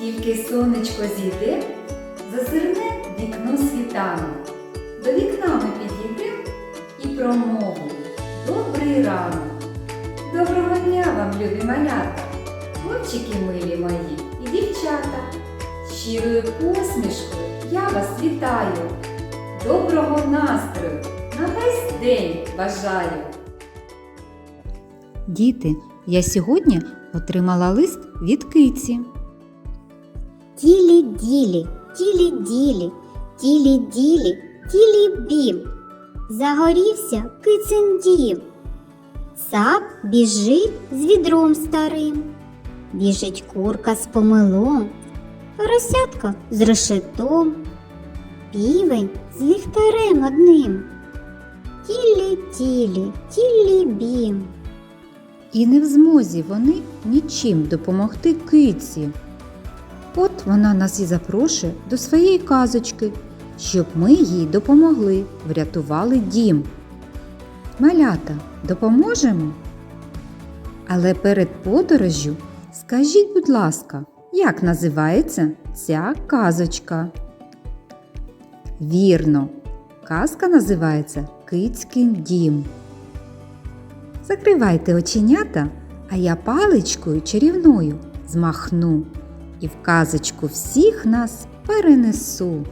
Тільки сонечко зійде, зазирне вікно світанок. До вікна ми підійдемо і промовимо Добрий ранок! Доброго дня вам, любі малята, хлопчики милі мої і дівчата. Щирою посмішкою я вас вітаю. Доброго настрою на весь день бажаю. Діти, я сьогодні отримала лист від киці. Тілі-ділі, тілі-ділі, тілі-ділі, тілі-бім. Загорівся кицин дім. Цап біжить з відром старим. Біжить курка з помилом, поросятка з решетом, півень з ліхтарем одним. Тілі-тілі, тілі-бім. І не в змозі вони нічим допомогти киці. От вона нас і запрошує до своєї казочки, щоб ми їй допомогли, врятували дім. Малята, допоможемо? Але перед подорожжю скажіть, будь ласка, як називається ця казочка? Вірно, казка називається Кицькин дім. Закривайте оченята, а я паличкою чарівною змахну і в казочку всіх нас перенесу.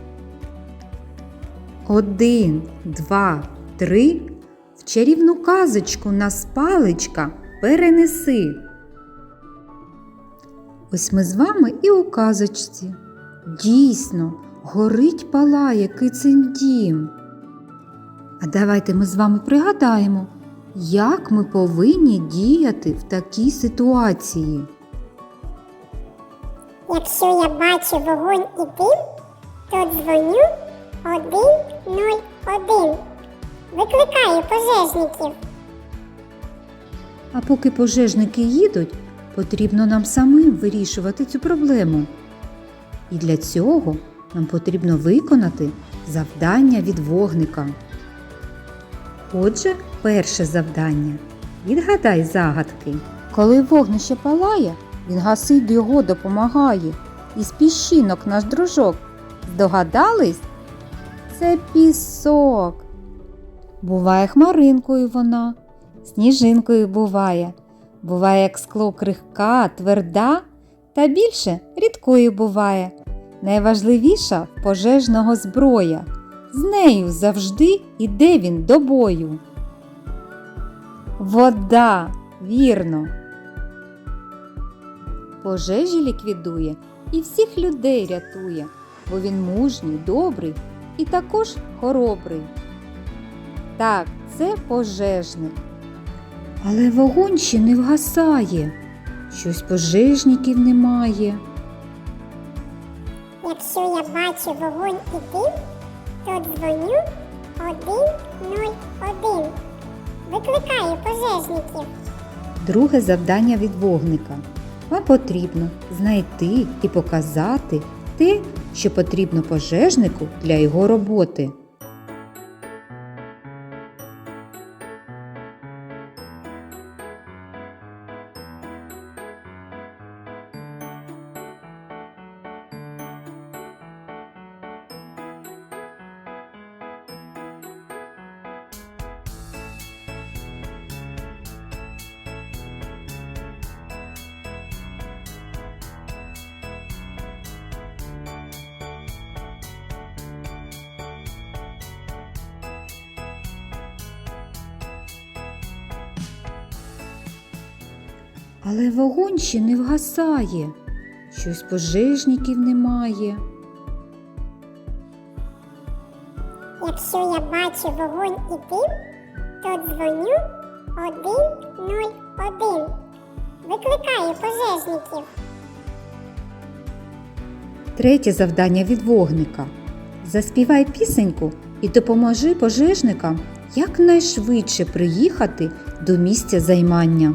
Один, два, три. В чарівну казочку нас паличка перенеси. Ось ми з вами і у казочці. Дійсно, горить палає кицин дім. А давайте ми з вами пригадаємо, як ми повинні діяти в такій ситуації. Якщо я бачу вогонь і дим, то дзвоню 101. Викликаю пожежників. А поки пожежники їдуть, потрібно нам самим вирішувати цю проблему. І для цього нам потрібно виконати завдання від вогника. Отже, перше завдання. Відгадай загадки. Коли вогнище палає, він гасить його допомагає. Із піщинок наш дружок. Здогадались? Це пісок. Буває хмаринкою вона, сніжинкою буває. Буває, як скло крихка, тверда, та більше рідкою буває. Найважливіша пожежного зброя. З нею завжди іде він до бою. Вода, вірно. Пожежі ліквідує і всіх людей рятує, бо він мужній, добрий і також хоробрий. Так, це пожежник. Але вогонь ще не вгасає. Щось пожежників немає. Якщо я бачу вогонь і дим, то дзвоню 101. Викликаю пожежників. Друге завдання від вогника. Вам потрібно знайти і показати те, що потрібно пожежнику для його роботи. Але вогонь ще не вгасає. Щось пожежників немає. Якщо я бачу вогонь і дим, то дзвоню 101. Викликаю пожежників. Третє завдання від вогника. Заспівай пісеньку і допоможи пожежникам якнайшвидше приїхати до місця займання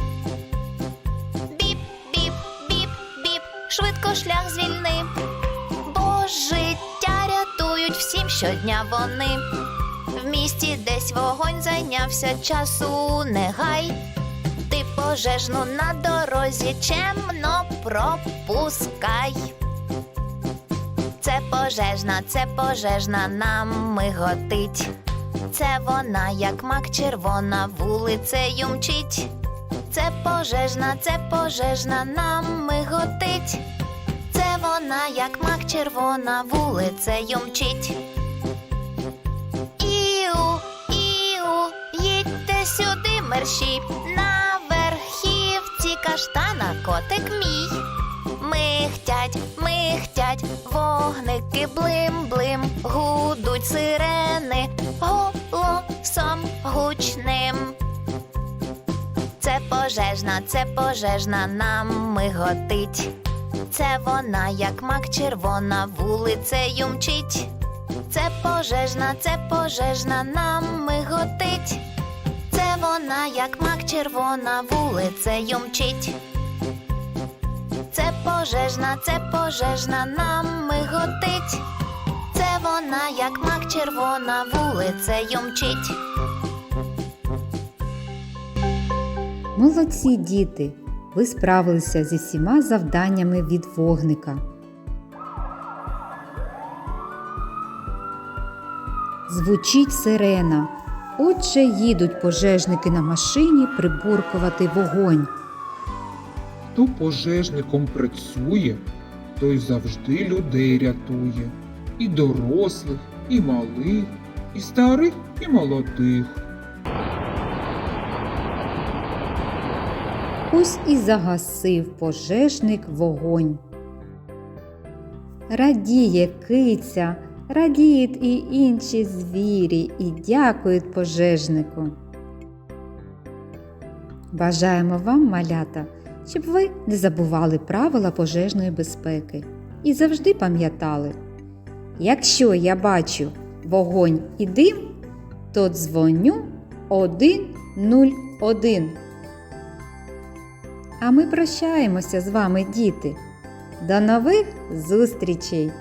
Швидко шлях звільни. Бо життя рятують всім щодня вони. В місті десь вогонь зайнявся часу не гай. Ти пожежну на дорозі чемно пропускай. Це пожежна, це пожежна нам миготить. Це вона, як мак червона, вулицею мчить. Це пожежна, це пожежна нам миготить. Це вона, як мак червона, вулицею мчить. Іу, іу, їдьте сюди, мерщій, на верхівці каштана котик мій. Михтять, михтять, вогники блим-блим, гудуть сирени голосом гучним. Це пожежна, це пожежна нам миготить. Це вона, як мак червона, вулицею мчить. Це пожежна, це пожежна нам миготить. Це вона, як мак червона, вулицею мчить. Це пожежна, це пожежна нам миготить. Це вона, як мак червона, вулицею мчить. Молодці діти! Ви справилися зі всіма завданнями від вогника. Звучить сирена. Отже, їдуть пожежники на машині приборкувати вогонь. Хто пожежником працює, той завжди людей рятує. І дорослих, і малих, і старих, і молодих. Ось і загасив пожежник вогонь. Радіє киця, радіють і інші звірі і дякують пожежнику. Бажаємо вам, малята, щоб ви не забували правила пожежної безпеки і завжди пам'ятали, якщо я бачу вогонь і дим, то дзвоню 101. А ми прощаємося з вами, діти. До нових зустрічей!